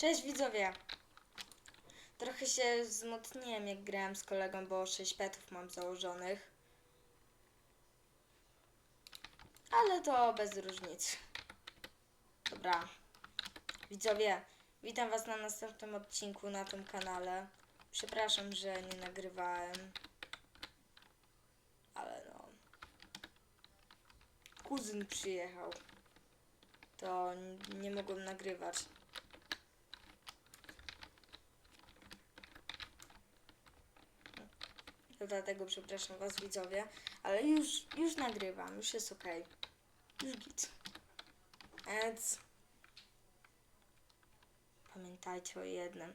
Cześć widzowie! Trochę się wzmocniłem jak grałem z kolegą, bo 6 petów mam założonych. Ale to bez różnic. Dobra. Widzowie, witam was na następnym odcinku na tym kanale. Przepraszam, że nie nagrywałem. Ale no. Kuzyn przyjechał. To nie mogłem nagrywać. Dlatego przepraszam was widzowie, ale już, już nagrywam, już jest ok. Już git. Więc pamiętajcie o jednym.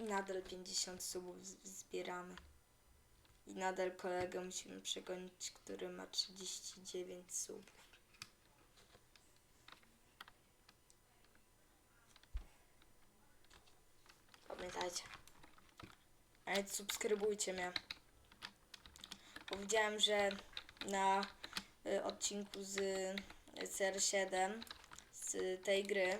Nadal 50 subów zbieramy. I nadal kolegę musimy przegonić, który ma 39 subów. Pamiętajcie. A więc subskrybujcie mnie. Powiedziałem, że na y, odcinku z y, CR7 z tej gry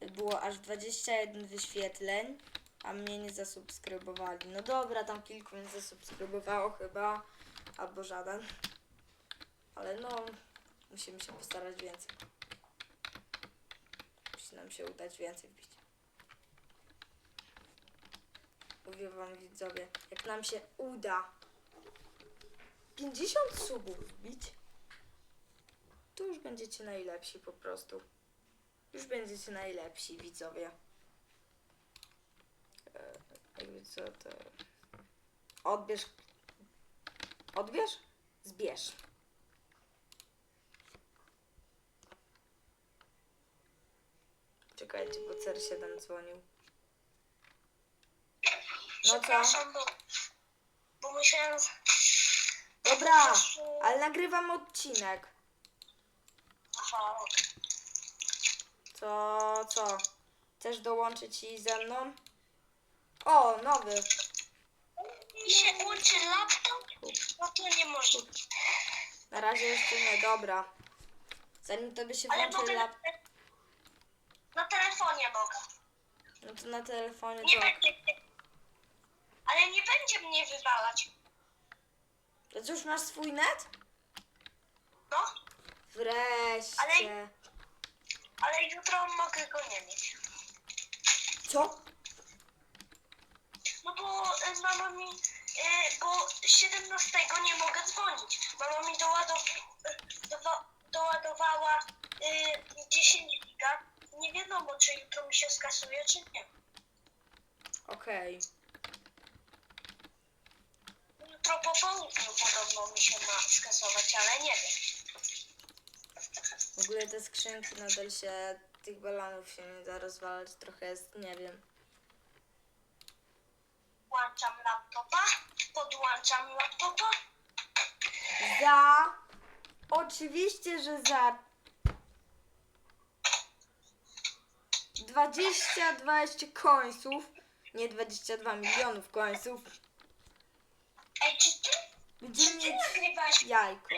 było aż 21 wyświetleń, a mnie nie zasubskrybowali. No dobra, tam kilku mnie zasubskrybowało chyba, albo żaden. Ale no, musimy się postarać więcej. Musi nam się udać więcej wbić. Mówię wam widzowie, jak nam się uda 50 subów wbić, to już będziecie najlepsi po prostu. Już będziecie najlepsi widzowie. E, jakby co to... Odbierz... Odbierz? Zbierz. Czekajcie, bo CR7 dzwonił. No co? Przepraszam, bo, bo musiałem... Dobra, ale nagrywam odcinek. Aha, To co? Chcesz dołączyć i ze mną? O, nowy. mi się łączy laptop, no to nie może. Na razie jeszcze nie, dobra. Zanim tobie się Ale włączy mogę lap... na, na telefonie mogę. No to na telefonie Nie to... będzie Ale nie będzie mnie wywalać. To co, już masz swój net? No, Wreszcie. Ale- ale jutro mogę go nie mieć. Co? No bo e, mama mi, e, bo 17 nie mogę dzwonić. Mama mi doładow, e, dowa, doładowała e, 10 giga. Nie wiadomo, czy jutro mi się skasuje, czy nie. Okej. Jutro po podobno mi się ma skasować, ale nie wiem. W ogóle te skrzynki nadal się... Tych balonów się nie da rozwalać. Trochę jest, nie wiem. Włączam laptopa, podłączam laptopa. Za... Oczywiście, że za... 22 jeszcze końców. Nie 22 milionów końców. Ej, czy ty, Będziemy czy ty nagrywałeś, jajko.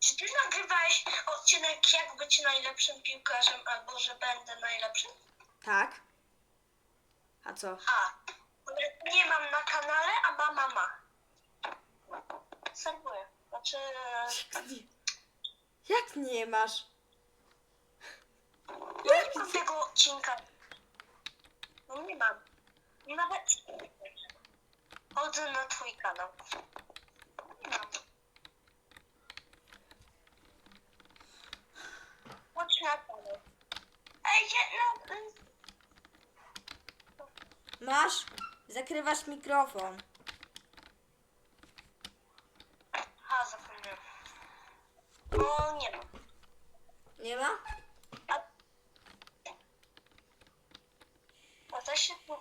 czy ty nagrywałeś odcinek jak być najlepszym piłkarzem albo że będę najlepszym? Tak? A co? A, ale nie mam na kanale, a mama ma. Serwuję. Znaczy, Jak nie, jak nie masz? nie mam tego odcinka. No nie mam. Nawet twój kanał. Ej, jedna... Masz? Zakrywasz mikrofon. A, zapomniałem. No, nie mam. Nie ma? A, a da się tu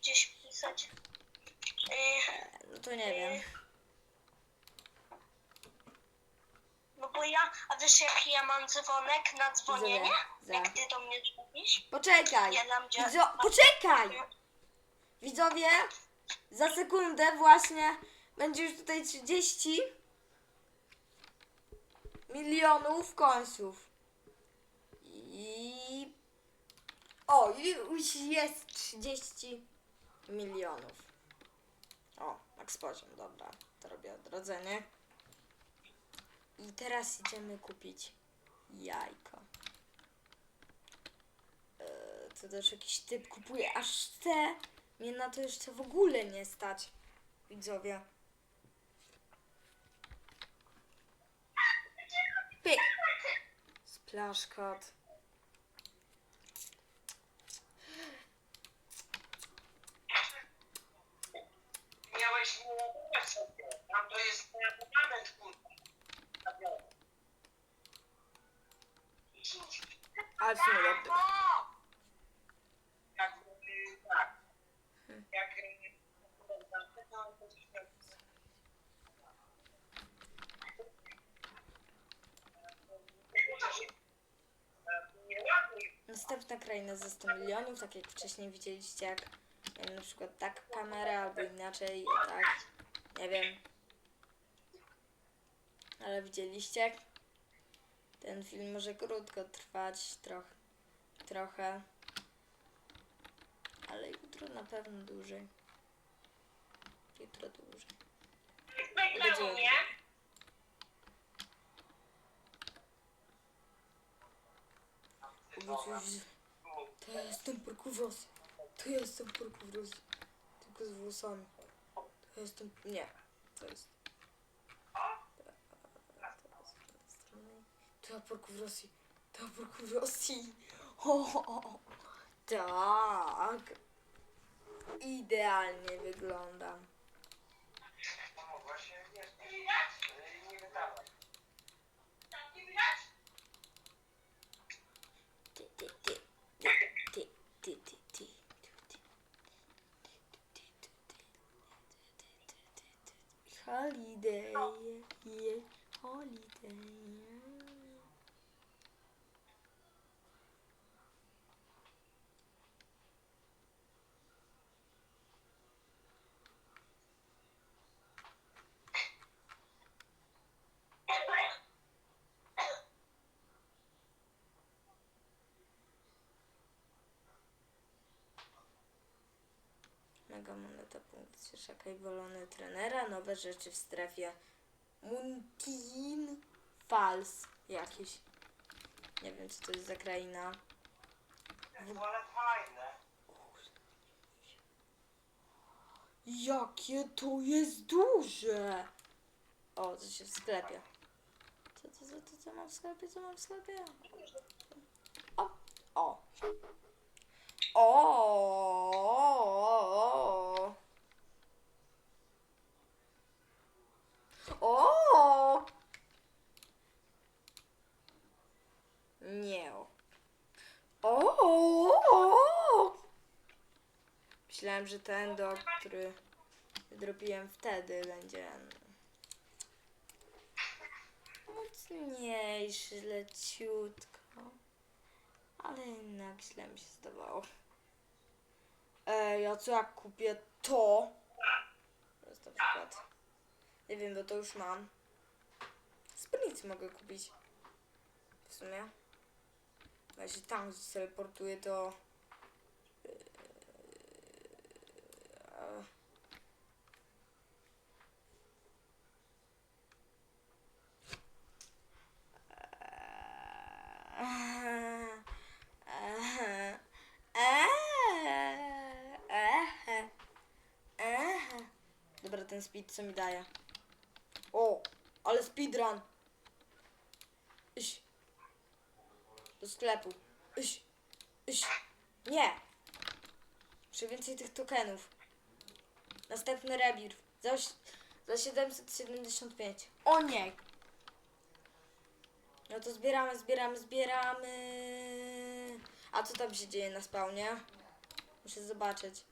gdzieś pisać? Yy, No to nie wiem. no bo ja, a wiesz jaki ja mam dzwonek na dzwonienie? Za. Jak ty do mnie dzwonisz? Poczekaj. Ja dam dzia- Widzo poczekaj! Widzowie, za sekundę właśnie będzie już tutaj 30. milionów końców. I... O, już jest 30 milionów. O, max poziom, dobra. To robię odrodzenie. I teraz idziemy kupić jajko. Eee, to też jakiś typ kupuje aż te. Mnie na to jeszcze w ogóle nie stać. Widzowie. Pyk. Splash. Miałeś nie ładować sobie. Tam to jest na abonament, kurwa. Ale w sumie. Jak, y, tak. Jak, y, to to coś tam- Nie ładuj. Następna kraina za 100 milionów, tak jak wcześniej widzieliście, jak miałem na przykład tak kamerę, albo inaczej, tak, nie wiem. Ale widzieliście? Ten film może krótko trwać, trochę, trochę. Ale jutro na pewno dłużej. Jutro dłużej. Wygrał mnie. Obrócił się. To ja jestem porkuwrosy. To ja jestem porkuwrosy. Tylko z włosami. To ja jestem... Nie. To jest... To ja porkuwrosy. To ja porkuwrosy. O, o, o. Tak. Idealnie wyglądam. No właśnie, nie, nie, nie wydawaj. Ty, ty, ty. Ty, ty, ty, ty. Holiday, yeah, holiday. Mega moneta, punkt cieszaka i wolony trenera. Nowe rzeczy w strefie Muntin Falls jakieś. Nie wiem co to jest za kraina. Ale fajne. Jakie to jest duże! O, co się w sklepie. Co, co, co, co, co mam w sklepie? Co mam w sklepie? O! O! O! O! Nie. O! Myślałem, że ten dog, który wydropiłem wtedy, będzie mocniejszy, leciutko. Ale jednak źle mi się zdawało. Ej, a co jak kupię to? To przykład. Nie wiem, bo to już mam. Spódnicy mogę kupić. W sumie. Jeśli tam się to... ten speed co mi daje? O, ale speedrun. Iś. Do sklepu. Iś. Iś. Nie. Muszę więcej tych tokenów. Następny rebirth. Za, za 775. O nie. No to zbieramy, zbieramy, zbieramy. A co tam się dzieje na spawnie? Muszę zobaczyć.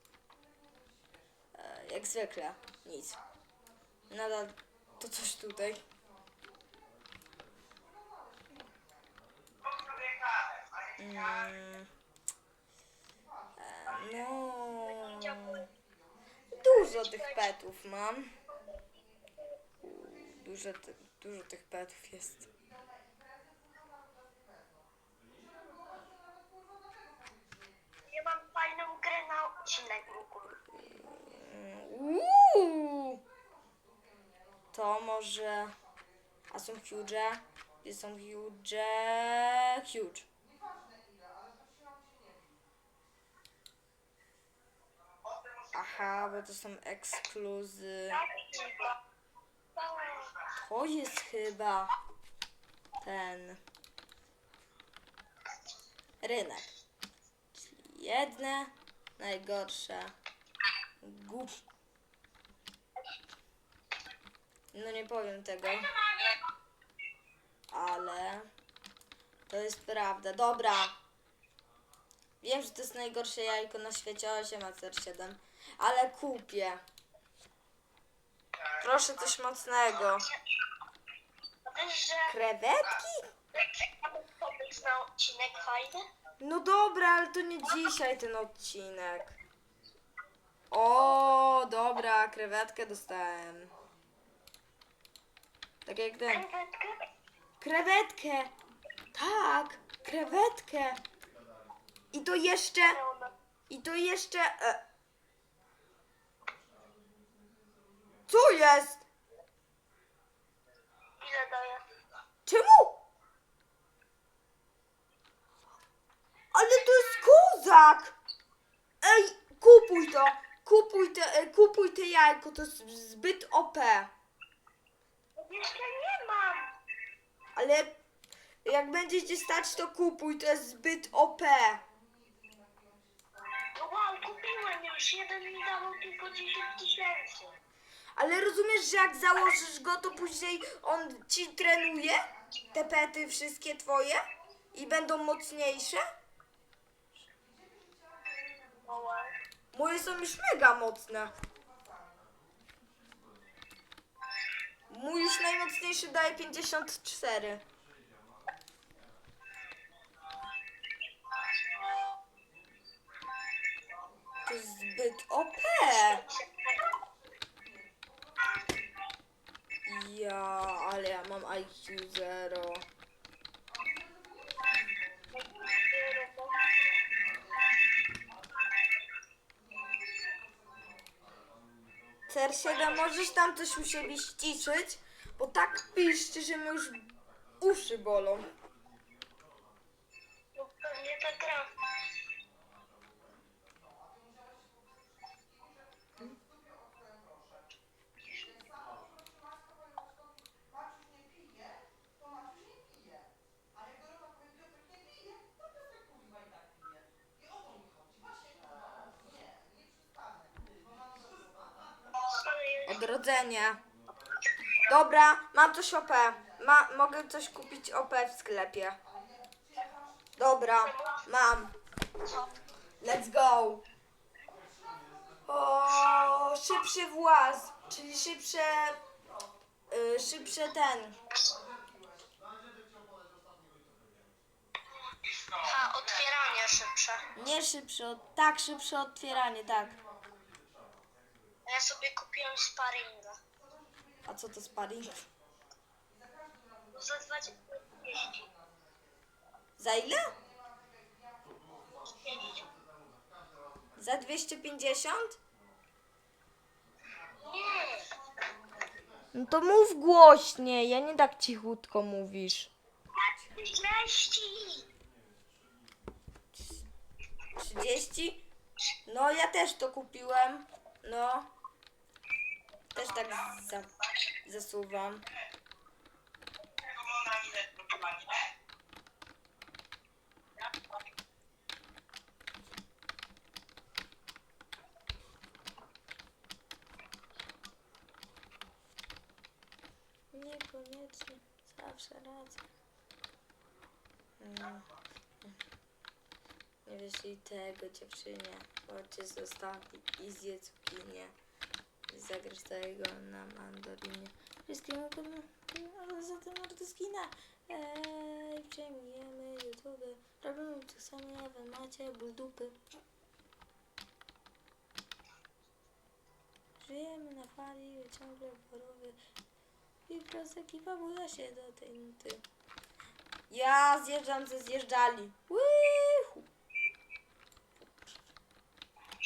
Jak zwykle. Nic. Nadal to coś tutaj. Mm. E, no. Dużo tych petów mam. Dużo, Dużo tych petów jest. Ja mam fajną grę na odcinek w ogóle. Uuu! To może... A są huge? Gdzie są huge? Huge. Aha, bo to są ekskluzy. To jest chyba ten rynek. Czyli jedne najgorsze głup. No nie powiem tego, ale to jest prawda. Dobra. Wiem, że to jest najgorsze jajko na świecie 8 a 7 ale kupię. Proszę coś mocnego. Krewetki? na odcinek fajny? No dobra, ale to nie dzisiaj ten odcinek. O, dobra, krewetkę dostałem. Tak jak ten. Krewetkę? Krewetkę! Tak, krewetkę! I to jeszcze. I to jeszcze. E. Co jest? Ile daje? Czemu? Ale to jest kozak! Ej, kupuj to! Kupuj te, e, kupuj te jajko, to jest zbyt OP. Jeszcze nie mam. Ale jak będziecie stać, to kupuj, to jest zbyt OP. No wow, kupiłem już. Jeden mi dawał tylko 10 tysięcy. Ale rozumiesz, że jak założysz go, to później on ci trenuje? Te pety wszystkie twoje? I będą mocniejsze? No wow. Moje są już mega mocne. Mój już najmocniejszy daje 54. To jest zbyt OP. Ja, ale ja mam IQ 0. CR7, możesz tam coś u siebie ściszyć? Bo tak piszczy, że mi już uszy bolą. Jest Odrodzenie. Dobra, mam coś OP. Ma, mogę coś kupić OP w sklepie. Dobra, mam. Let's go. O, szybszy właz, czyli szybsze, y, szybsze ten. Ha, otwieranie szybsze. Nie szybsze, tak szybsze otwieranie, tak. Kupiłem sparinga. A co to sparring? Za 20. Za ile? Za 250? Nie. No to mów głośniej, ja nie tak cichutko mówisz. Na 30. 30? No ja też to kupiłem. No. Też tak za, zasuwam. Niekoniecznie zawsze radzę. Mm. Nie wyślij tego dziewczynie, cię zostawi i zje cukinię. Zagrasz tego na mandolinie. Wszystkiemu pewno, ale za tym mordyskina. Ej, przejmujemy YouTube. Robimy to samo, wy macie ból. Żyjemy na fali, ciągle porowy. I prosek i babuja się do tej nuty. Ja zjeżdżam ze zjeżdżali. Łyhu.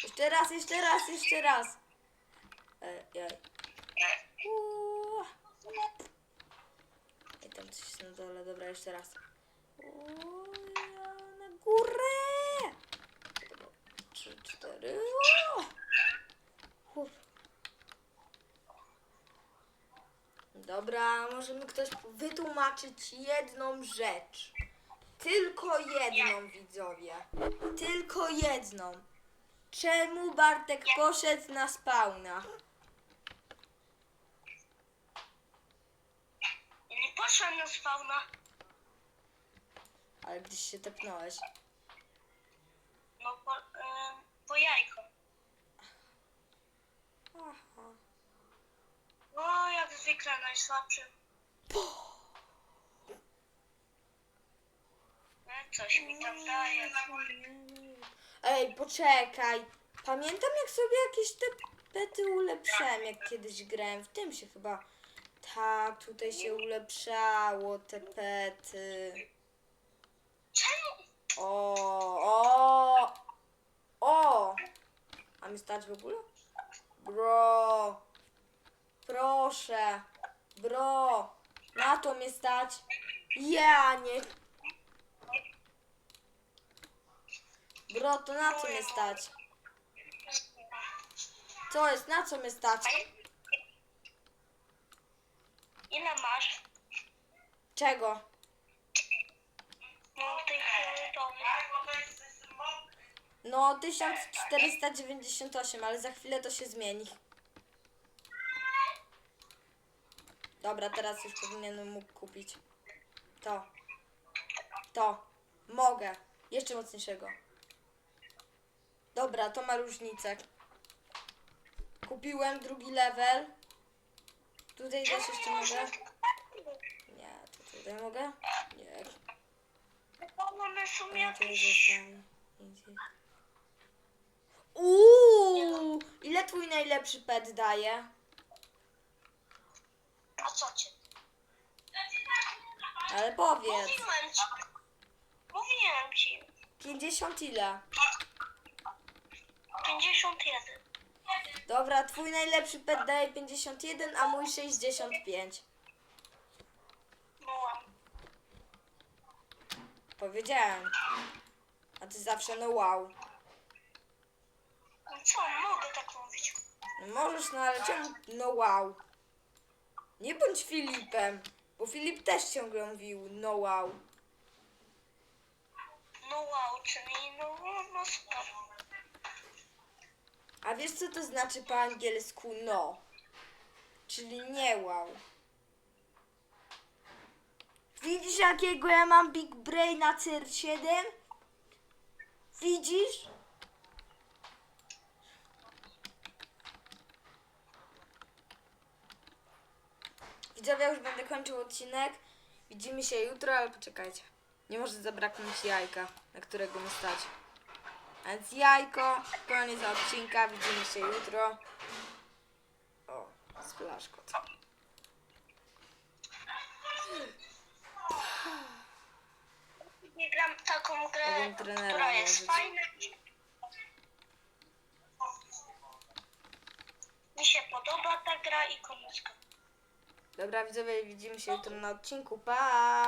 Jeszcze raz, jeszcze raz, jeszcze raz. Ej, ej. Uuu. Tam coś jest na dole, dobra, jeszcze raz. Uuu, na górę! Trzy, cztery. Uuu. Uf. Dobra, może mi ktoś wytłumaczyć jedną rzecz. Tylko jedną, widzowie. Tylko jedną. Czemu Bartek poszedł na spawna? Poszłam na spawna. Ale gdzieś się tepnąłeś. No po, po jajko. Aha. No jak zwykle najsłabszy. E, Coś mi tam daje. Ej, poczekaj. Pamiętam jak sobie jakieś te pety ulepszałem, jak kiedyś grałem. W tym się chyba. Tak, tutaj się ulepszało te pety. Czemu? O, o, o. A mi stać w ogóle? Bro. Proszę. Bro. Na to mnie stać. Ja nie. Bro, to na co mnie stać? Co jest? Na co mnie stać? Ile masz? Czego? No tych fioletowych. No, 1498, ale za chwilę to się zmieni. Dobra, teraz już powinienem mógł kupić. To. To. Mogę. Jeszcze mocniejszego. Dobra, to ma różnicę. Kupiłem drugi level. Tutaj też jeszcze mogę. Nie, to tutaj mogę? Nie. Bo mamy w sumie A, jakieś... Uuu, ile twój najlepszy pet daje? A co ci? Ale powiedz. Mówiłem ci. Mówiłem ci. 50 ile? 51. Dobra, twój najlepszy pet daje 51, a mój 65. No. Powiedziałem. A ty zawsze no wow. No co, mogę tak mówić. No możesz, no ale czemu no wow? Nie bądź Filipem, bo Filip też ciągle mówił no wow. No wow, czyli no, no super. A wiesz co to znaczy po angielsku no? Czyli nie wow. Widzisz jakiego ja mam big brain na CR7? Widzisz? Widzowie, już będę kończył odcinek. Widzimy się jutro, ale poczekajcie. Nie może zabraknąć jajka, na którego mi stać. A więc jajko, koniec odcinka, widzimy się jutro. O, splaszkot. Nie gram taką grę, trenera która jest nałożyć. fajna. Mi się podoba ta gra i koniec. Dobra widzowie, widzimy się jutro na odcinku. Pa!